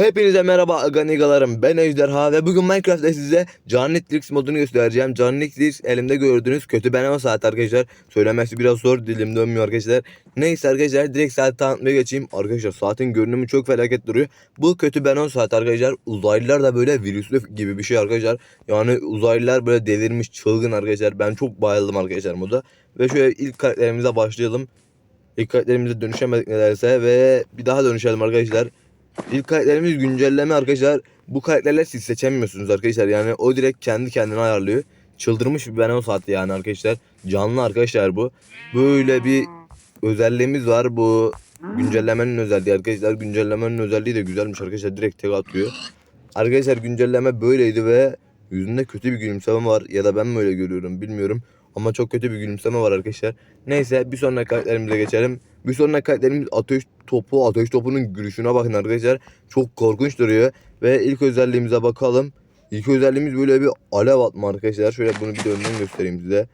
Hepinize merhaba Aganigalarım. Ben Ejderha ve bugün Minecraft'ta size Carnitrix modunu göstereceğim. Carnitrix elimde gördüğünüz kötü ben ama saat arkadaşlar. Söylemesi biraz zor dilim dönmüyor arkadaşlar. Neyse arkadaşlar direkt saat tanıtmaya geçeyim. Arkadaşlar saatin görünümü çok felaket duruyor. Bu kötü ben saat arkadaşlar. Uzaylılar da böyle virüslü gibi bir şey arkadaşlar. Yani uzaylılar böyle delirmiş çılgın arkadaşlar. Ben çok bayıldım arkadaşlar moda. Ve şöyle ilk karakterimize başlayalım. İlk karakterimize dönüşemedik nelerse ve bir daha dönüşelim arkadaşlar. İlk karakterimiz güncelleme arkadaşlar. Bu karakterler siz seçemiyorsunuz arkadaşlar. Yani o direkt kendi kendine ayarlıyor. Çıldırmış bir Benon saati yani arkadaşlar. Canlı arkadaşlar bu. Böyle bir özelliğimiz var. Bu güncellemenin özelliği arkadaşlar. Güncellemenin özelliği de güzelmiş arkadaşlar. Direkt tek atıyor. Arkadaşlar güncelleme böyleydi ve yüzünde kötü bir gülümseme var. Ya da ben mi öyle görüyorum bilmiyorum. Ama çok kötü bir gülümseme var arkadaşlar. Neyse bir sonraki karakterimize geçelim. Bir sonraki karakterimiz ateş topu. Ateş topunun gülüşüne bakın arkadaşlar. Çok korkunç duruyor. Ve ilk özelliğimize bakalım. İlk özelliğimiz böyle bir alev atma arkadaşlar. Şöyle bunu bir de göstereyim size.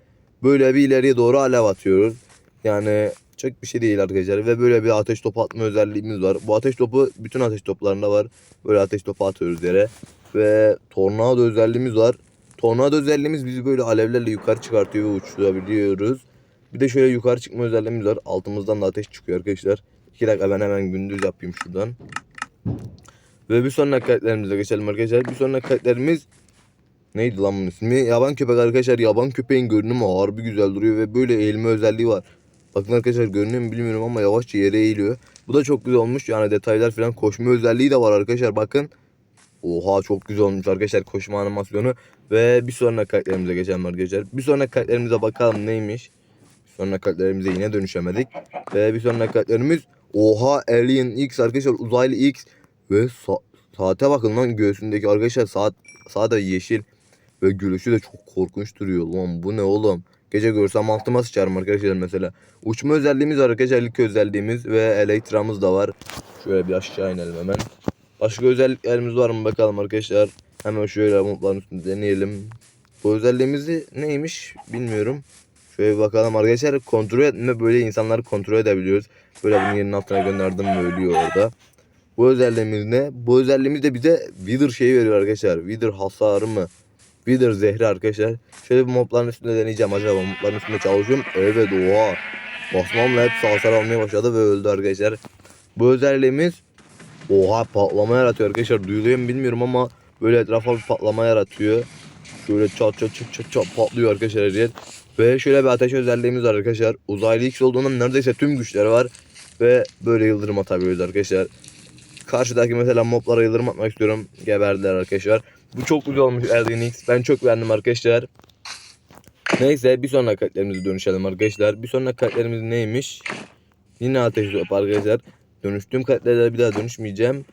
Böyle bir ileriye doğru alev atıyoruz. Yani çok bir şey değil arkadaşlar. Ve böyle bir ateş topu atma özelliğimiz var. Bu ateş topu bütün ateş toplarında var. Böyle ateş topu atıyoruz yere. Ve tornado özelliğimiz var. Tornado özelliğimiz bizi böyle alevlerle yukarı çıkartıyor ve uçurabiliyoruz. Bir de şöyle yukarı çıkma özelliğimiz var. Altımızdan da ateş çıkıyor arkadaşlar. 2 dakika ben hemen gündüz yapayım şuradan. Ve bir sonraki karakterimize geçelim arkadaşlar. Bir sonraki karakterimiz neydi lan bunun ismi? Yaban köpek arkadaşlar. Yaban köpeğin görünümü harbi güzel duruyor ve böyle eğilme özelliği var. Bakın arkadaşlar görünüyor mu bilmiyorum ama yavaşça yere eğiliyor. Bu da çok güzel olmuş. Yani detaylar falan koşma özelliği de var arkadaşlar. Bakın. Oha çok güzel olmuş arkadaşlar koşma animasyonu. Ve bir sonraki karakterimize geçelim arkadaşlar. Bir sonraki karakterimize bakalım neymiş. Bir sonraki karakterimize yine dönüşemedik. Ve bir sonraki karakterimiz Oha Alien X arkadaşlar uzaylı X. Ve sa- saate bakın lan göğsündeki arkadaşlar saat saat yeşil. Ve gülüşü de çok korkunç duruyor lan bu ne oğlum. Gece görsem altıma sıçarım arkadaşlar mesela. Uçma özelliğimiz arkadaşlar ilk özelliğimiz ve elektramız da var. Şöyle bir aşağı inelim hemen. Başka özelliklerimiz var mı bakalım arkadaşlar. Hemen şöyle mutların üstünde deneyelim. Bu özelliğimizi neymiş bilmiyorum. Şöyle bir bakalım arkadaşlar kontrol etme böyle insanları kontrol edebiliyoruz. Böyle bunun yerinin altına gönderdim mi ölüyor orada. Bu özelliğimiz ne? Bu özelliğimiz de bize Wither şeyi veriyor arkadaşlar. Wither hasarı mı? Wither zehri arkadaşlar. Şöyle bir mobların üstünde deneyeceğim acaba mobların üstünde çalışıyorum. Evet oha. Basmamla hepsi hasar almaya başladı ve öldü arkadaşlar. Bu özelliğimiz Oha patlama yaratıyor arkadaşlar. Duyuluyor mu bilmiyorum ama böyle etrafa bir patlama yaratıyor. Şöyle çat çat çat çat çat patlıyor arkadaşlar her yer. Ve şöyle bir ateş özelliğimiz var arkadaşlar. Uzaylı X olduğundan neredeyse tüm güçleri var. Ve böyle yıldırım atabiliyoruz arkadaşlar. Karşıdaki mesela moblara yıldırım atmak istiyorum. Geberdiler arkadaşlar. Bu çok güzel olmuş Elden X. Ben çok beğendim arkadaşlar. Neyse bir sonraki karakterimize dönüşelim arkadaşlar. Bir sonraki karakterimiz neymiş? Yine ateş top arkadaşlar. Dönüştüğüm karakterlere bir daha dönüşmeyeceğim.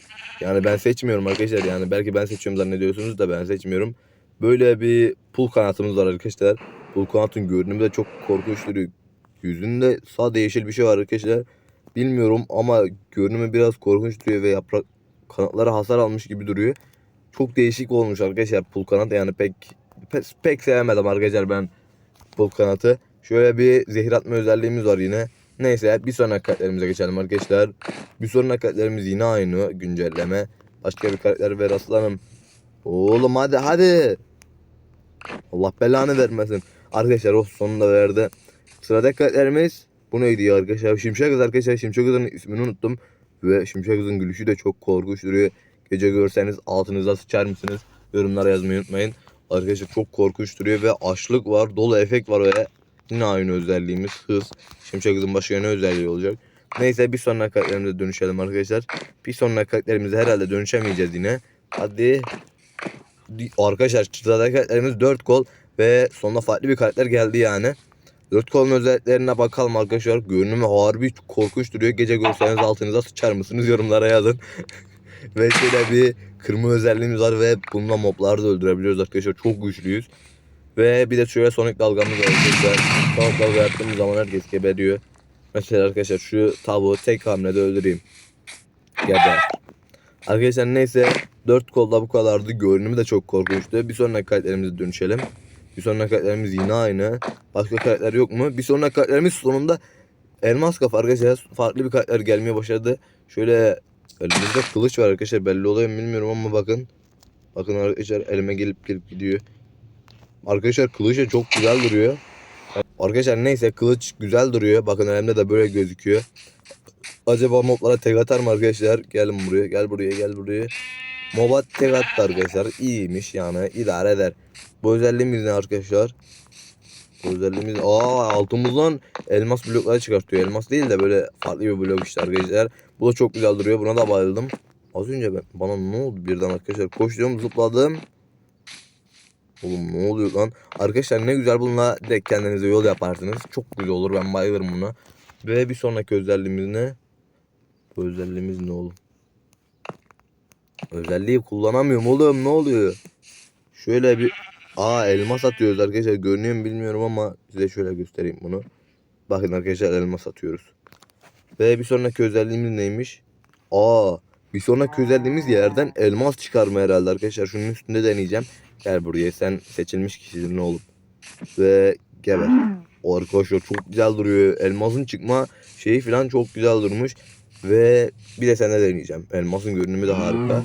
Yani ben seçmiyorum arkadaşlar. Yani belki ben seçiyorum zannediyorsunuz da ben seçmiyorum. Böyle bir pul kanatımız var arkadaşlar. Pul kanatın görünümü de çok korkunç duruyor. Yüzünde sade yeşil bir şey var arkadaşlar. Bilmiyorum ama görünümü biraz korkunç duruyor ve yaprak kanatları hasar almış gibi duruyor. Çok değişik olmuş arkadaşlar pul kanat yani pek pek, pek sevemedim arkadaşlar ben pul kanatı. Şöyle bir zehir atma özelliğimiz var yine. Neyse bir sonraki karakterimize geçelim arkadaşlar. Bir sonraki karakterimiz yine aynı güncelleme. Başka bir karakter ver aslanım. Oğlum hadi hadi. Allah belanı vermesin. Arkadaşlar o sonunda verdi. Sıradaki karakterimiz bu neydi arkadaşlar? Şimşek kız arkadaşlar. Şimşek kızın ismini unuttum. Ve Şimşek kızın gülüşü de çok korkunç duruyor. Gece görseniz altınıza sıçar mısınız? Yorumlara yazmayı unutmayın. Arkadaşlar çok korkunç duruyor ve açlık var. Dolu efekt var ve yine aynı özelliğimiz hız. Şimşek kızın başka ne özelliği olacak? Neyse bir sonraki karakterimize dönüşelim arkadaşlar. Bir sonraki karakterimize herhalde dönüşemeyeceğiz yine. Hadi. Arkadaşlar sıradaki karakterimiz 4 kol ve sonunda farklı bir karakter geldi yani. 4 kolun özelliklerine bakalım arkadaşlar. Görünümü harbi korkunç duruyor. Gece görseniz altınıza sıçar mısınız yorumlara yazın. ve şöyle bir kırmızı özelliğimiz var ve bununla mobları da öldürebiliyoruz arkadaşlar. Çok güçlüyüz. Ve bir de şöyle sonik dalgamız var arkadaşlar. Sonik dalga yaptığımız zaman herkes geberiyor. Mesela arkadaşlar şu tavuğu tek hamlede öldüreyim. Geber. Arkadaşlar neyse 4 kolda bu kadardı. Görünümü de çok korkunçtu. Bir sonraki karakterimize dönüşelim. Bir sonraki karakterimiz yine aynı. Başka karakter yok mu? Bir sonraki karakterimiz sonunda elmas kafa arkadaşlar. Farklı bir karakter gelmeye başladı. Şöyle Elimizde kılıç var arkadaşlar belli oluyor bilmiyorum ama bakın. Bakın arkadaşlar elime gelip gelip gidiyor. Arkadaşlar kılıç da çok güzel duruyor. Arkadaşlar neyse kılıç güzel duruyor. Bakın elimde de böyle gözüküyor. Acaba moblara tek atar mı arkadaşlar? Gelin buraya gel buraya gel buraya. Moba tek attı arkadaşlar. İyiymiş yani idare eder. Bu özelliğimiz ne arkadaşlar? Bu özelliğimiz aa altımızdan elmas blokları çıkartıyor. Elmas değil de böyle farklı bir blok işte arkadaşlar. Bu da çok güzel duruyor. Buna da bayıldım. Az önce ben bana ne oldu birden arkadaşlar? Koştum zıpladım. Oğlum ne oluyor lan? Arkadaşlar ne güzel bununla direkt kendinize yol yaparsınız. Çok güzel olur. Ben bayılırım buna. Ve bir sonraki özelliğimiz ne? Bu özelliğimiz ne oğlum? Özelliği kullanamıyorum oğlum. Ne oluyor? Şöyle bir Aa elmas atıyoruz arkadaşlar. Görünüyor mu bilmiyorum ama size şöyle göstereyim bunu. Bakın arkadaşlar elmas atıyoruz. Ve bir sonraki özelliğimiz neymiş? Aa bir sonraki özelliğimiz yerden elmas çıkarma herhalde arkadaşlar. Şunun üstünde deneyeceğim. Gel buraya sen seçilmiş kişisin oğlum. Ve geber. O arkadaşlar çok güzel duruyor. Elmasın çıkma şeyi falan çok güzel durmuş. Ve bir de sende deneyeceğim. Elmasın görünümü de harika.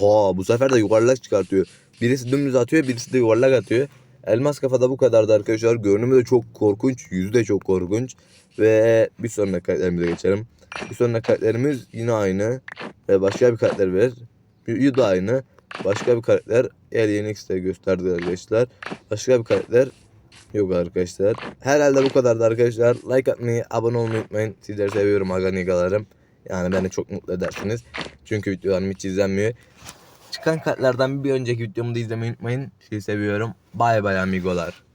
Oha bu sefer de yuvarlak çıkartıyor. Birisi dümdüz atıyor birisi de yuvarlak atıyor. Elmas kafada bu kadardı arkadaşlar. Görünümü de çok korkunç. Yüzü de çok korkunç. Ve bir sonraki karakterimize geçelim. Bir sonraki karakterimiz yine aynı. Ve başka bir karakter ver. Yu da aynı. Başka bir karakter Alien X'te gösterdi arkadaşlar. Başka bir karakter yok arkadaşlar. Herhalde bu kadardı arkadaşlar. Like atmayı, abone olmayı unutmayın. Sizleri seviyorum aganigalarım. Yani beni çok mutlu edersiniz. Çünkü videolarım hiç izlenmiyor. Çıkan kartlardan bir önceki videomu da izlemeyi unutmayın. Sizi seviyorum. Bay bay amigolar.